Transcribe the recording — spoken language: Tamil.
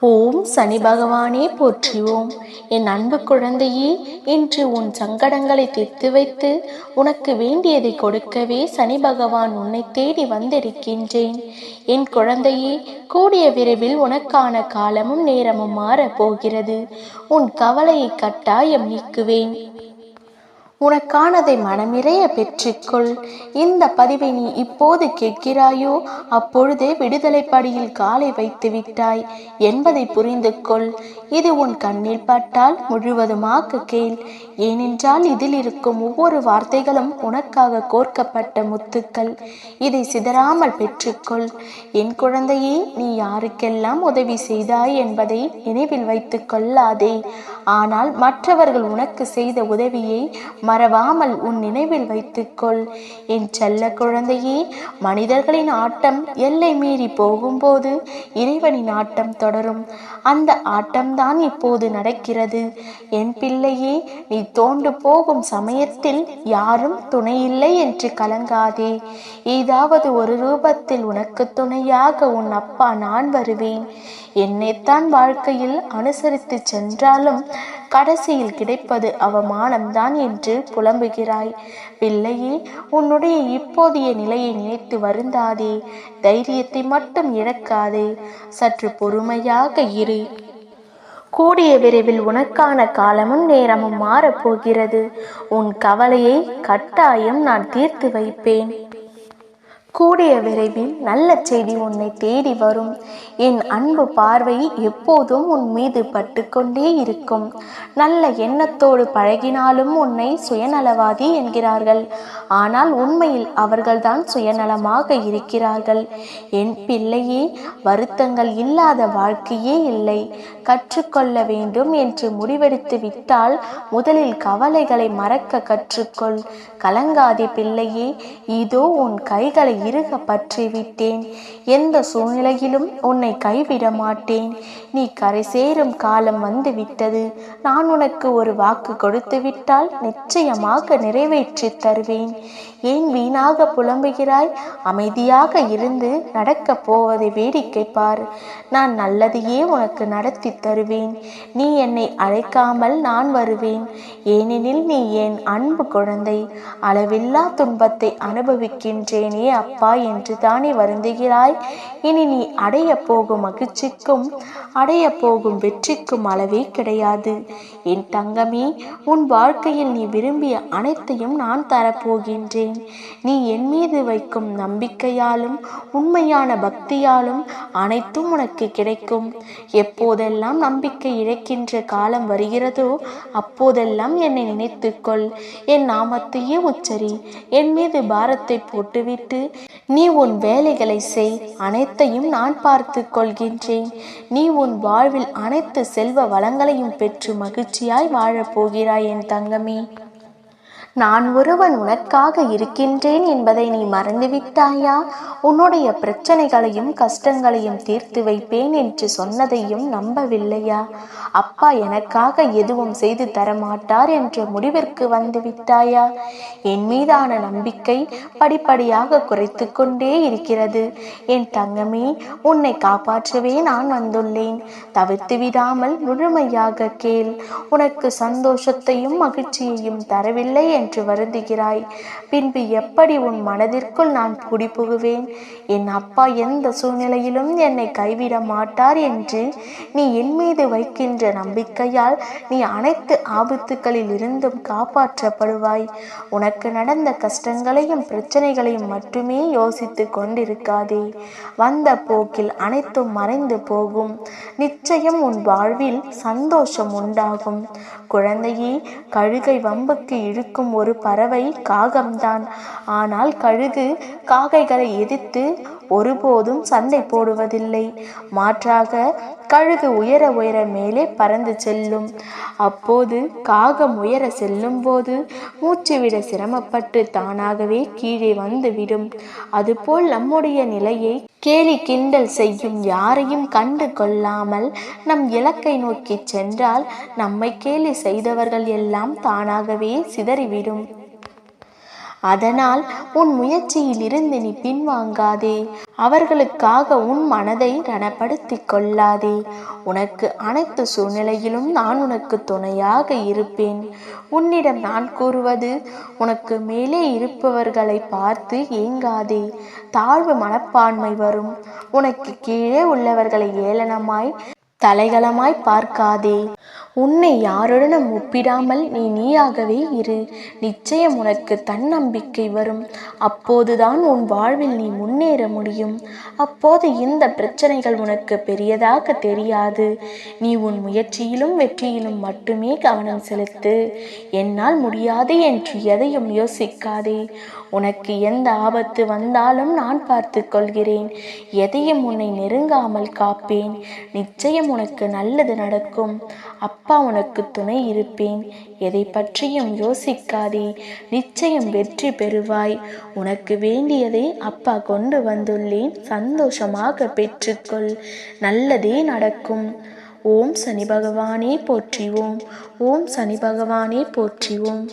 ஓம் சனி பகவானே போற்றிவோம். என் அன்பு குழந்தையே இன்று உன் சங்கடங்களை தீர்த்து வைத்து உனக்கு வேண்டியதை கொடுக்கவே சனி பகவான் உன்னை தேடி வந்திருக்கின்றேன். என் குழந்தையே கூடிய விரைவில் உனக்கான காலமும் நேரமும் மாறப் போகிறது உன் கவலையை கட்டாயம் நீக்குவேன். உனக்கானதை மனமிறைய பெற்றுக்கொள். இந்த பதிவை நீ இப்போது கேட்கிறாயோ அப்பொழுதே விடுதலை படியில் காலை வைத்து விட்டாய் என்பதை புரிந்து கொள் இது உன் கண்ணில் பட்டால் முழுவதுமாக கேள். ஏனென்றால் இதில் இருக்கும் ஒவ்வொரு வார்த்தைகளும் உனக்காக கோர்க்கப்பட்ட முத்துக்கள். இதை சிதறாமல் பெற்றுக்கொள். என் குழந்தையே நீ யாருக்கெல்லாம் உதவி செய்தாய் என்பதை நினைவில் வைத்துக் கொள்ளாதே. ஆனால் மற்றவர்கள் உனக்கு செய்த உதவியை மறவாமல் உன் நினைவில் வைத்துக்கொள். என் செல்ல குழந்தையே மனிதர்களின் ஆட்டம் எல்லை மீறி போகும்போது இறைவனின் ஆட்டம் தொடரும். அந்த ஆட்டம்தான் இப்போது நடக்கிறது. என் பிள்ளையே நீ தோண்டு போகும் சமயத்தில் யாரும் துணையில்லை என்று கலங்காதே. ஏதாவது ஒரு ரூபத்தில் உனக்கு துணையாக உன் அப்பா நான் வருவேன். என்னைத்தான் வாழ்க்கையில் அனுசரித்து சென்றாலும் கடைசியில் கிடைப்பது அவமானம்தான் என்று புலம்புகிறாய். பிள்ளையே உன்னுடைய இப்போதைய நிலையை நினைத்து வருந்தாதே. தைரியத்தை மட்டும் இழக்காதே. சற்று பொறுமையாக இரு. கூடிய விரைவில் உனக்கான காலமும் நேரமும் மாறப்போகிறது. உன் கவலையை கட்டாயம் நான் தீர்த்து வைப்பேன். கூடிய விரைவில் நல்ல செய்தி உன்னை தேடி வரும். என் அன்பு பார்வை எப்போதும் உன் மீது பட்டுக்கொண்டே இருக்கும். நல்ல எண்ணத்தோடு பழகினாலும் உன்னை சுயநலவாதி என்கிறார்கள். ஆனால் உண்மையில் அவர்கள்தான் சுயநலமாக இருக்கிறார்கள். என் பிள்ளையே வருத்தங்கள் இல்லாத வாழ்க்கையே இல்லை. கற்றுக்கொள்ள வேண்டும் என்று முடிவெடுத்து விட்டால் முதலில் கவலைகளை மறக்க கற்றுக்கொள். கலங்காதே பிள்ளையே இதோ உன் கைகளை இறுக பற்றி விட்டேன் எந்த சூழ்நிலையிலும் உன்னை கைவிட மாட்டேன் நீ கரை சேரும் காலம் வந்து விட்டது நான் உனக்கு ஒரு வாக்கு கொடுத்து விட்டால் நிச்சயமாக நிறைவேற்றி தருவேன். ஏன் வீணாக புலம்புகிறாய்? அமைதியாக இருந்து நடக்கப் போவதை வேடிக்கை பார். நான் நல்லதையே உனக்கு நடத்தி தருவேன். நீ என்னை அழைக்காமல் நான் வருவேன். ஏனெனில் நீ என் அன்பு குழந்தை. அளவில்லா துன்பத்தை அனுபவிக்கின்றேனே அப்பா என்று தானே வருந்துகிறாய்? இனி நீ அடைய போகும் மகிழ்ச்சிக்கும் அடைய போகும் வெற்றிக்கும் அளவே கிடையாது. என் தங்கமே உன் வாழ்க்கையில் நீ விரும்பிய அனைத்தையும் நான் தரப்போகின்றேன். நீ என் மீது வைக்கும் நம்பிக்கையாலும் உண்மையான பக்தியாலும் அனைத்தும் உனக்கு கிடைக்கும். எப்போதெல்லாம் நம்பிக்கை இழக்கின்ற காலம் வருகிறதோ அப்போதெல்லாம் என்னை நினைத்துக்கொள். என் நாமத்தையே உச்சரி. என் மீது பாரத்தை போட்டுவிட்டு நீ உன் வேலைகளை செய் அனைத்தையும் நான் பார்த்து கொள்கின்றேன். நீ உன் வாழ்வில் அனைத்து செல்வ வளங்களையும் பெற்று மகிழ்ச்சியாய் வாழப் போகிறாய் என் தங்கமே. நான் ஒருவன் உனக்காக இருக்கின்றேன் என்பதை நீ மறந்துவிட்டாயா? உன்னுடைய பிரச்சனைகளையும் கஷ்டங்களையும் தீர்த்து வைப்பேன் என்று சொன்னதையும் நம்பவில்லையா? அப்பா எனக்காக எதுவும் செய்து தரமாட்டார் என்ற முடிவிற்கு வந்து விட்டாயா என் மீதான நம்பிக்கை படிப்படியாக குறைத்து கொண்டே இருக்கிறது. என் தங்கமே உன்னை காப்பாற்றவே நான் வந்துள்ளேன். தவிர்த்து விடாமல் முழுமையாக கேள். உனக்கு சந்தோஷத்தையும் மகிழ்ச்சியையும் தரவில்லை என்று வருந்துகிறாய். பின்பு எப்படி உன் மனதிற்குள் நான் குடிபுகுவேன்? என் அப்பா எந்த சூழ்நிலையிலும் என்னை கைவிட மாட்டார் என்று நீ என் மீது வைக்கின்ற நம்பிக்கையால் நீ அனைத்து ஆபத்துக்களில் இருந்தும் காப்பாற்றப்படுவாய். உனக்கு நடந்த கஷ்டங்களையும் பிரச்சனைகளையும் மட்டுமே யோசித்து கொண்டிருக்காதே. வந்த போக்கில் அனைத்தும் மறைந்து போகும். நிச்சயம் உன் வாழ்வில் சந்தோஷம் உண்டாகும். குழந்தையே கழுகை வம்புக்கு இழுக்கும் ஒரு பறவை காகம்தான். ஆனால் கழுகு காகைகளை எதிர்த்து ஒருபோதும் சண்டை போடுவதில்லை. மாற்றாக கழுகு உயர உயர மேலே பறந்து செல்லும். அப்போது காகம் உயர செல்லும் போது மூச்சுவிட சிரமப்பட்டு தானாகவே கீழே வந்துவிடும். அதுபோல் நம்முடைய நிலையை கேலி கிண்டல் செய்யும் யாரையும் கண்டு கொள்ளாமல் நம் இலக்கை நோக்கி சென்றால் நம்மை கேலி செய்தவர்கள் எல்லாம் தானாகவே சிதறிவிடும். அதனால் உன் முயற்சியில் இருந்து நீ பின்வாங்காதே. அவர்களுக்காக உன் மனதை ரணப்படுத்திக் கொள்ளாதே. உனக்கு அனைத்து சூழ்நிலையிலும் நான் உனக்கு துணையாக இருப்பேன். உன்னிடம் நான் கூறுவது உனக்கு மேலே இருப்பவர்களை பார்த்து ஏங்காதே. தாழ்வு மனப்பான்மை வரும். உனக்கு கீழே உள்ளவர்களை ஏளனமாய் தலைகளமாய் பார்க்காதே. உன்னை யாருடனும் ஒப்பிடாமல் நீ நீயாகவே இரு. நிச்சயம் உனக்கு தன்னம்பிக்கை வரும். அப்போதுதான் உன் வாழ்வில் நீ முன்னேற முடியும். அப்போது இந்த பிரச்சனைகள் உனக்கு பெரியதாக தெரியாது. நீ உன் முயற்சியிலும் வெற்றியிலும் மட்டுமே கவனம் செலுத்து. என்னால் முடியாது என்று எதையும் யோசிக்காதே. உனக்கு எந்த ஆபத்து வந்தாலும் நான் பார்த்து கொள்கிறேன். எதையும் உன்னை நெருங்காமல் காப்பேன். நிச்சயம் உனக்கு நல்லது நடக்கும். அப்பா உனக்கு துணை இருப்பேன். எதை பற்றியும் யோசிக்காதே. நிச்சயம் வெற்றி பெறுவாய். உனக்கு வேண்டியதை அப்பா கொண்டு வந்துள்ளேன். சந்தோஷமாக பெற்றுக்கொள். நல்லதே நடக்கும். ஓம் சனி பகவானே போற்றிவோம். ஓம் சனி பகவானே போற்றிவோம்.